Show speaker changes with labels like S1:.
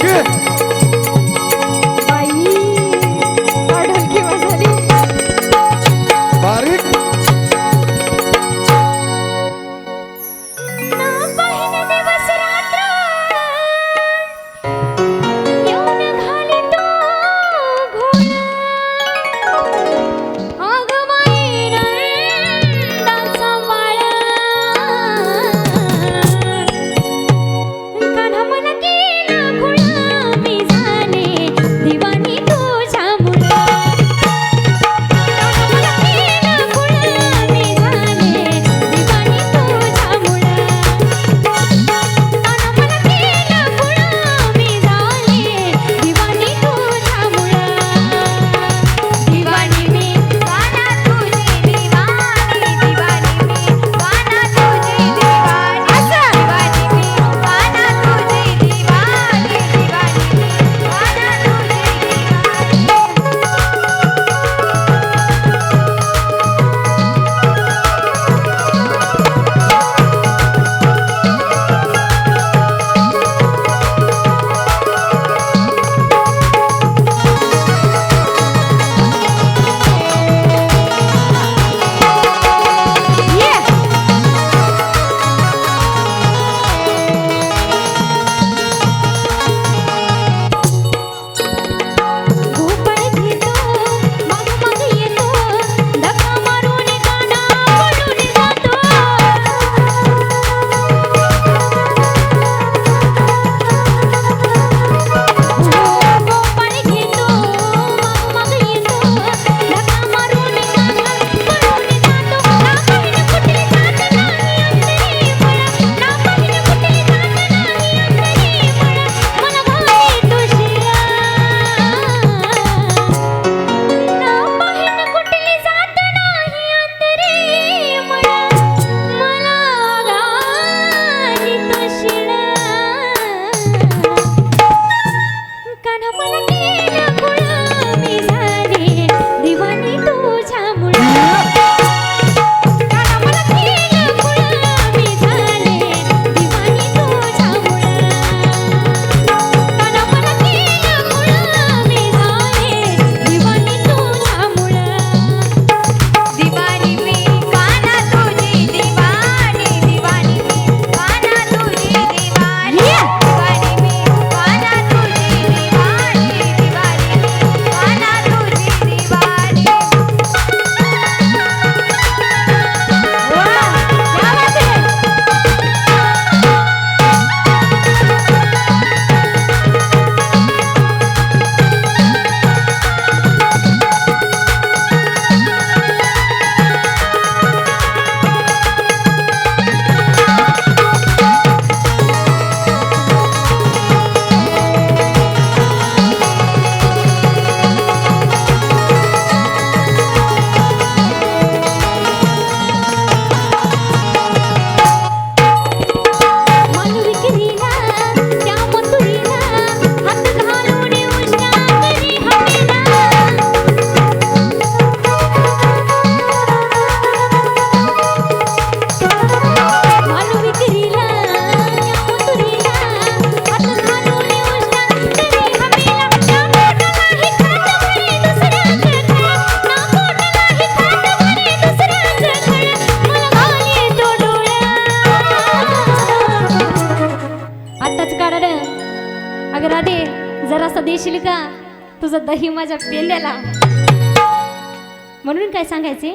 S1: Good. कारण अगं राधे जरासा देशील का? तुझं दही माझ्या पेल्याला म्हणून काय सांगायचे?